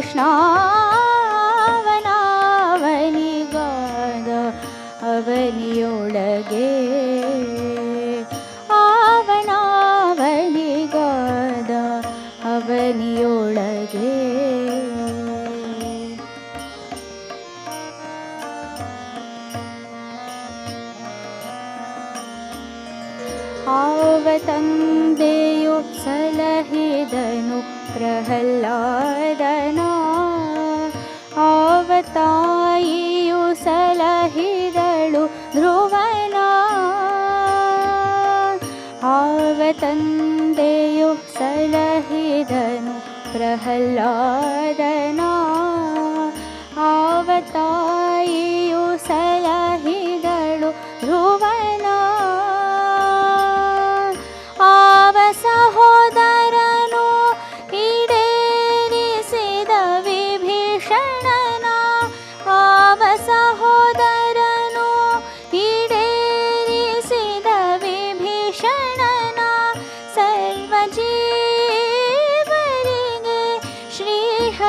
कृष्णावनावनि गाद हवनिोडगे आवना वलि गाद हवनि गतं देवो सलहे ತಾಯಿಯು ಸಲಹಿದಳು ಧ್ರುವನ ಆವ ತಂದೆಯು ಸಲಹಿದನು ಪ್ರಹ್ಲಾದನ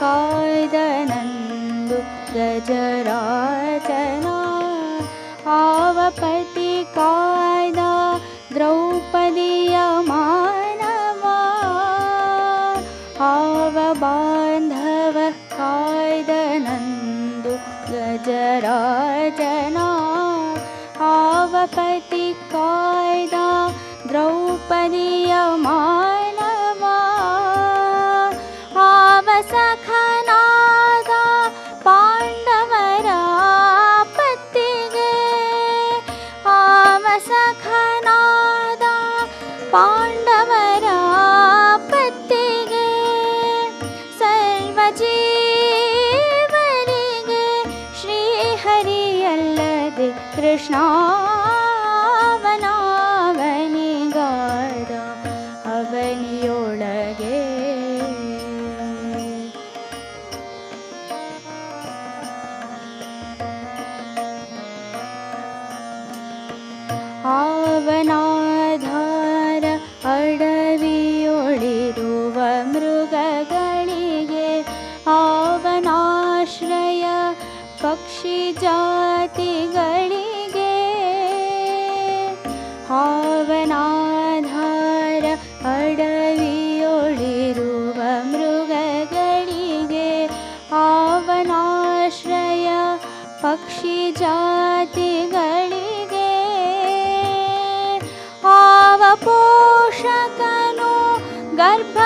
कायदनन्दु गजराचनापति कायदा द्रौपदीयमानवा हाव बान्धव कायदनन्ु गजराचनापति कायदा द्रौपदीयमा ಆವನಾಧಾರ ಅಡವಿಯೊಳಿರುವ ಮೃಗಗಳಿಗೆ ಆವನಾಶ್ರಯ ಪಕ್ಷಿ ಜಾತಿಗಳಿಗೆ ಆವನಾಧಾರ ಅಡವಿಯೊಳಿರುವ ಮೃಗಗಳಿಗೆ ಆವನಾಶ್ರಯ ಪಕ್ಷಿ ಜಾತಿಗಳಿಗೆ ಪೋಷಕನು ಗರ್ಭದಲ್ಲಿದ್ದ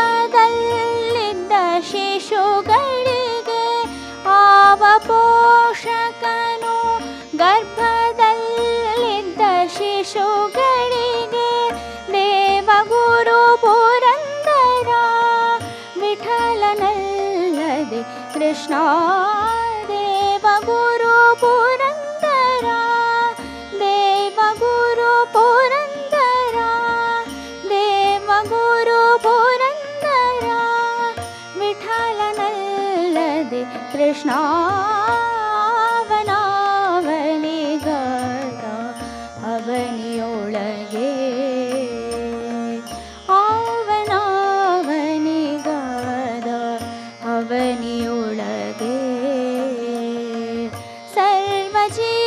ಶಿಶುಗಳಿಗೆ ಆವ ಪೋಷಕನು ಗರ್ಭದಲ್ಲಿದ್ದ 爱情。